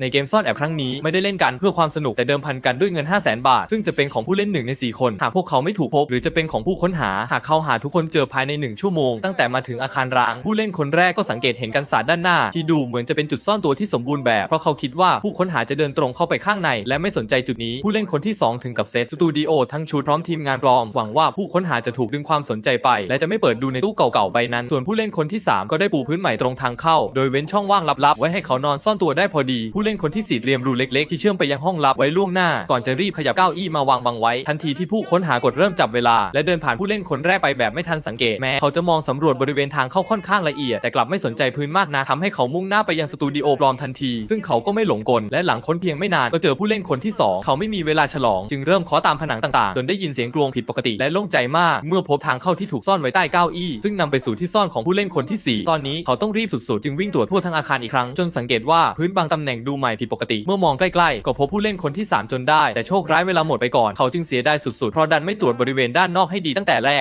ในเกมซ่อนแอบครั้งนี้ไม่ได้เล่นกันเพื่อความสนุกแต่เดิมพันกันด้วยเงิน 5 0 0 0 0 0บาท ซึ่งจะเป็นของผู้เล่นหนึ่งใน 4 คน หากพวกเขาไม่ถูกพบ หรือจะเป็นของผู้ค้นหา หากเขาหาทุกคนเจอภายใน 1 ชั่วโมง ตั้งแต่มาถึงอาคารร้าง ผู้เล่นคนแรกก็สังเกตเห็นกันศาสตร์ด้านหน้า ที่ดูเหมือนจะเป็นจุดซ่อนตัวที่สมบูรณ์แบบ เพราะเขาคิดว่าผู้ค้นหาจะเดินตรงเข้าไปข้างใน และไม่สนใจจุดนี้ ผู้เล่นคนที่ 2 ถึงกับเซตสตูดิโอทั้งชุดพร้อมทีมงานปลอม หวังว่าผู้ค้นหาจะถูกดึงความสนใจไป และจะไม่เปิดดูในตู้เก่าๆใบนั้น ส่วนผู้เล่นคนที่ 3 ก็ได้ปูพื้นใหม่ตรงทางเข้า โดยเว้นช่องว่างลับๆไว้ให้เขานอนซ่อนตัวได้พอดีผู้เลนคนที่4เตรียมรูเล็กๆ ที่เชื่อมไปยังห้องลับไว้ล่วงหน้า ก่อนจะรีบขยับเก้าอี้มาวางบังไว้ ทันทีที่ผู้ค้นหากดเริ่มจับเวลา และเดินผ่านผู้เล่นคนแรกไปแบบไม่ทันสังเกตแม้เขาจะมองสำรวจบริเวณทางเข้าค่อนข้างละเอียด แต่กลับไม่สนใจพื้นมากนะทำให้เขามุ่งหน้าไปยังสตูดิโอปลอมทันที ซึ่งเขาก็ไม่หลงกลและหลังค้นเพียงไม่นานก็เจอผู้เล่นคนที่สองเขาไม่มีเวลาฉลอง จึงเริ่มเคาะตามผนังต่างๆจนได้ยินเสียงกลวงผิดปกติและโล่งใจมาก เมื่อพบทางเข้าที่ถูกซ่อนไว้ใต้เก้าอี้ซึ่งนำไปสู่ที่ซ่อนของผู้เล่นคนที่สี่ตอนนี้เขาต้องรีบสุดๆ จึงวิ่งตรวจทั่วทั้งอาคารอีกครั้งจนสังเกตว่าพื้นบางตำแหน่งดูใหม่ผิดปกติ เมื่อมองใกล้ๆ ก็พบผู้เล่นคนที่สามจนได้ แต่โชคร้ายเวลาหมดไปก่อน เขาจึงเสียดายสุดๆ เพราะดันไม่ตรวจบริเวณด้านนอกให้ดีตั้งแต่แรก